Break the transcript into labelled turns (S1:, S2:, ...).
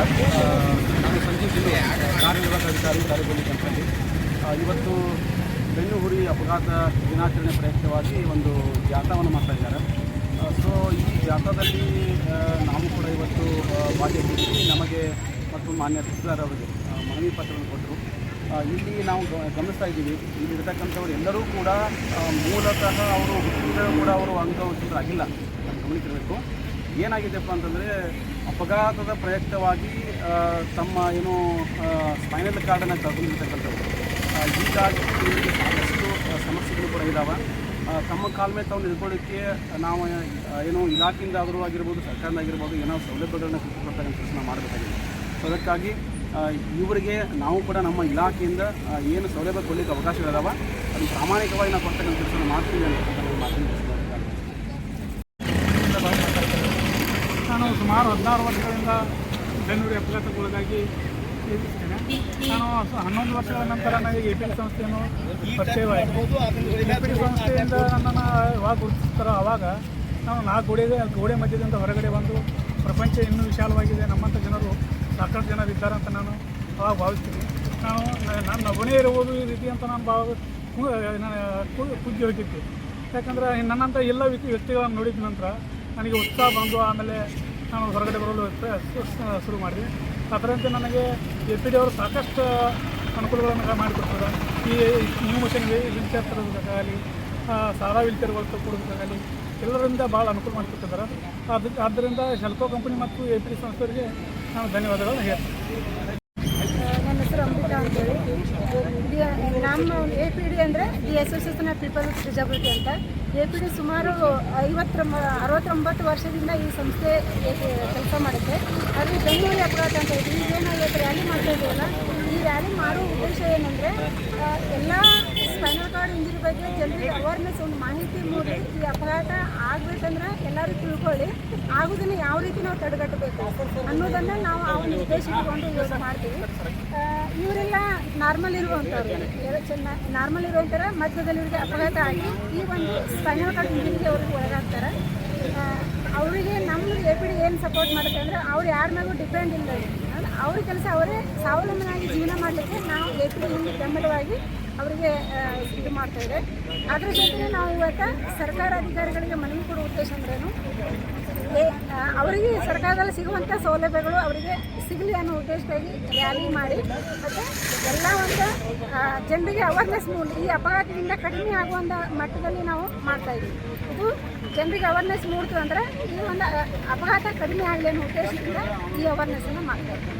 S1: ನಾನು ಸಂಜೀವ್ ಜಿಲ್ಲೆ ಕಾರ್ಯನಿರ್ವಾಹಕ ಅಧಿಕಾರಿ ತಾಲೂಕಲ್ಲಿ ಕಂಪನಿ ಇವತ್ತು ಬೆನ್ನು ಹುರಿ ಅಪಘಾತ ದಿನಾಚರಣೆ ಪ್ರಯುಕ್ತವಾಗಿ ಒಂದು ಜಾಥಾವನ್ನು ಮಾಡ್ತಾ ಇದ್ದಾರೆ. ಸೊ ಈ ಜಾಥಾದಲ್ಲಿ ನಾವು ಕೂಡ ಇವತ್ತು ಭಾಗಿಯಾಗಿದ್ದೀವಿ ನಮಗೆ ಮತ್ತು ಮಾನ್ಯ ತಹಸೀಲ್ದಾರ್ ಅವರಿಗೆ ಮನವಿ ಪತ್ರವನ್ನು ಕೊಟ್ಟರು. ಇಲ್ಲಿ ನಾವು ಗಮನಿಸ್ತಾ ಇದ್ದೀವಿ. ಇಲ್ಲಿ ಇರತಕ್ಕಂಥವ್ರು ಎಲ್ಲರೂ ಕೂಡ ಮೂಲತಃ ಅವರು ಕೂಡ ಅವರು ಅಂಗವಿಕಲರಾಗಿಲ್ಲ ಆಗಿಲ್ಲ. ಗಮನಿಸಿರಬೇಕು. ಏನಾಗಿದೆಪ್ಪ ಅಂತಂದರೆ ಅಪಘಾತದ ಪ್ರಯುಕ್ತವಾಗಿ ತಮ್ಮ ಏನು ಸ್ಪೈನಲ್ ಕಾರ್ಡನ್ನು ಕಳ್ಕೊಂಡಿರ್ತಕ್ಕಂಥವ್ರು ಆ, ಹೀಗಾಗಿ ಸಾಕಷ್ಟು ಸಮಸ್ಯೆಗಳು ಕೂಡ ಇದ್ದಾವೆ ತಮ್ಮ ಕಾಲ ಮೇಲೆ ತಾವು ನಿಲ್ಕೊಳ್ಳೋಕ್ಕೆ ನಾವು ಏನು ಇಲಾಖೆಯಿಂದಾದರೂ ಆಗಿರ್ಬೋದು ಸರ್ಕಾರದಾಗಿರ್ಬೋದು ಏನೋ ಸೌಲಭ್ಯಗಳನ್ನ ಕೊಡ್ತಕ್ಕಂಥ ಕೆಲಸ ಮಾಡಬೇಕಾಗಿದೆ. ಸೊ ಅದಕ್ಕಾಗಿ ಇವರಿಗೆ ನಾವು ಕೂಡ ನಮ್ಮ ಇಲಾಖೆಯಿಂದ ಏನು ಸೌಲಭ್ಯ ಕೊಡಲಿಕ್ಕೆ ಅವಕಾಶಗಳಿದಾವೆ ಅದು ಪ್ರಾಮಾಣಿಕವಾಗಿ ನಾವು ಕೊಡ್ತಕ್ಕಂಥ ಕೆಲಸ ಮಾಡ್ತೀವಿ ಅಂತ ನಾನು
S2: ನಾನು ಸುಮಾರು ಹದಿನಾರು ವರ್ಷಗಳಿಂದ ಬೆಂಗಳೂರು ಅಪಘಾತಕ್ಕೊಳಗಾಗಿ ನಾನು ಹನ್ನೊಂದು ವರ್ಷಗಳ ನಂತರ ನನಗೆ ಎ ಪಿ ಎಲ್ ಸಂಸ್ಥೆಯನ್ನು ಪರಿಚಯವಾಯಿತು. ಎ ಪಿ ಎಲ್ ಸಂಸ್ಥೆಯಿಂದ ನನ್ನನ್ನು ಯಾವಾಗ ಗುರುತಿಸ್ತಾರೋ ಆವಾಗ ನಾವು ನಾಲ್ಕು ಗೋಡೆ ಗೋಡೆ ಮಧ್ಯದಿಂದ ಹೊರಗಡೆ ಬಂದು ಪ್ರಪಂಚ ಇನ್ನೂ ವಿಶಾಲವಾಗಿದೆ, ನಮ್ಮಂಥ ಜನರು ಸಾಕಷ್ಟು ಜನರು ಇದ್ದಾರೆ ಅಂತ ನಾನು ಅವಾಗ ಭಾವಿಸ್ತೀನಿ. ನಾನು ನನ್ನ ನಾನು ನಗುನೇ ಇರುವುದು ಈ ರೀತಿ ಅಂತ ನಾನು ಭಾವ ಪೂಜೆ ಹೋಗಿದ್ದೆ ಯಾಕಂದರೆ ನನ್ನಂಥ ಎಲ್ಲ ವ್ಯಕ್ತಿ, ವ್ಯಕ್ತಿಗಳನ್ನು ನೋಡಿದ ನಂತರ ನನಗೆ ಉತ್ಸಾಹ ಬಂದು ಆಮೇಲೆ ನಾನು ಹೊರಗಡೆ ಬರಲು ಶುರು ಮಾಡಿದೆ ಅದರಂತೆ ನನಗೆ ಎ ಪಿ ಡಿ ಅವರು ಸಾಕಷ್ಟು ಅನುಕೂಲಗಳನ್ನು ಮಾಡಿಕೊಡ್ತಾರೆ ಈ ನ್ಯೂ ಮಷನ್ ವೀಲ್ಚೇರ್ ತರೋದಕ್ಕಾಗಲಿ ಸಾದಾ ವೀಲ್ಚೇರ್ಗಳು ಕೊಡೋದಕ್ಕಾಗಲಿ ಎಲ್ಲರಿಂದ ಭಾಳ ಅನುಕೂಲ ಮಾಡಿಕೊಟ್ಟಿದ್ದಾರೆ. ಅದು ಆದ್ದರಿಂದ ಶೆಲ್ಕೋ ಕಂಪನಿ ಮತ್ತು ಎ ಪಿ ಡಿ ಸಂಸ್ಥೆಯವರಿಗೆ ನಾನು ಧನ್ಯವಾದಗಳನ್ನು ಹೇಳ್ತೀನಿ.
S3: ನನ್ನ ಹೆಸರು ಅಂತೇಳಿ. ನಮ್ಮ ಎ ಪಿ ಡಿ ಅಂದರೆ the association of people with disability ಅಂತ. ಎ ಪಿ ಡಿ ಸುಮಾರು ಐವತ್ತರ ಅರವತ್ತೊಂಬತ್ತು ವರ್ಷದಿಂದ ಈ ಸಂಸ್ಥೆ ಕೆಲಸ ಮಾಡುತ್ತೆ. ಅದು ಬೆಂಗಳೂರು ಅಪರಾಧ ಅಂತ ಇದೆ. ಈಗೇನು ಇವತ್ತು ರ್ಯಾಲಿ ಮಾಡ್ತಾ ಇದೆಯಲ್ಲ ಈ ರ್ಯಾಲಿ ಮಾಡೋ ಉದ್ದೇಶ ಏನಂದರೆ ಎಲ್ಲ ಸ್ಪೈನಲ್ ಕಾರ್ಡ್ ಇಂಜುರಿ ಬಗ್ಗೆ ಜನರಿಗೆ ಅವೇರ್ನೆಸ್ ಒಂದು ಮಾಹಿತಿ ಮೂಡಿ ಈ ಅಪಘಾತ ಆಗಬೇಕಂದ್ರೆ ಎಲ್ಲರೂ ತಿಳ್ಕೊಳ್ಳಿ. ಆಗೋದನ್ನು ಯಾವ ರೀತಿ ನಾವು ತಡೆಗಟ್ಟಬೇಕು ಅನ್ನೋದನ್ನು ನಾವು ಆ ಒಂದು ಉದ್ದೇಶ ಇಟ್ಕೊಂಡು ಯೋಗ ಮಾಡ್ತೀವಿ. ಇವರೆಲ್ಲ ನಾರ್ಮಲ್ ಇರುವಂಥವ್ರು. ಚೆನ್ನಾಗಿ ಚೆನ್ನ ನಾರ್ಮಲ್ ಇರುವಂಥರ ಮಧ್ಯದಲ್ಲಿ ಇವರಿಗೆ ಅಪಘಾತ ಆಗಿ ಈ ಒಂದು ಸ್ಪೈನಲ್ ಕಾರ್ಡ್ ಇಂಜಿನಿಗೆ ಅವ್ರಿಗೆ ಒಳಗಾಗ್ತಾರೆ. ಅವರಿಗೆ ನಮ್ಮ ಎ ಪಿ ಡಿ ಏನು ಸಪೋರ್ಟ್ ಮಾಡುತ್ತೆ ಅಂದರೆ ಅವ್ರು ಯಾರ ಮೇಲೂ ಡಿಪೆಂಡ್ ಇಲ್ಲ ಅವ್ರ ಕೆಲಸ ಅವರೇ ಸ್ವಾವಲಂಬನಾಗಿ ಜೀವನ ಮಾಡಲಿಕ್ಕೆ ನಾವು ಎ ಪಿ ಡಿ ಬೆಂಬಲವಾಗಿ ಅವರಿಗೆ ಇದು ಮಾಡ್ತಾ ಇದೆ ಅದ್ರ ಜೊತೆಗೆ ನಾವು ಇವತ್ತು ಸರ್ಕಾರ ಅಧಿಕಾರಿಗಳಿಗೆ ಮನವಿ ಕೊಡುವ ಉದ್ದೇಶ ಅಂದ್ರೇನು? ಅವರಿಗೆ ಸರ್ಕಾರದಲ್ಲಿ ಸಿಗುವಂಥ ಸೌಲಭ್ಯಗಳು ಅವರಿಗೆ ಸಿಗಲಿ ಅನ್ನೋ ಉದ್ದೇಶಕ್ಕಾಗಿ ರ್ಯಾಲಿ ಮಾಡಿ ಮತ್ತು ಎಲ್ಲ ಒಂದು ಜನರಿಗೆ ಅವೇರ್ನೆಸ್ ಮೂಡಿ ಈ ಅಪಘಾತದಿಂದ ಕಡಿಮೆ ಆಗುವಂಥ ಮಟ್ಟದಲ್ಲಿ ನಾವು ಮಾಡ್ತಾ ಇದ್ದೀವಿ. ಇದು ಜನರಿಗೆ ಅವೇರ್ನೆಸ್ ಮೂಡ್ತು ಅಂದರೆ ಈ ಒಂದು ಅಪಘಾತ ಕಡಿಮೆ ಆಗಲಿ ಅನ್ನೋ ಉದ್ದೇಶದಿಂದ ಈ ಅವೇರ್ನೆಸ್ಸನ್ನು ಮಾಡ್ತಾ ಇದ್ದೀವಿ.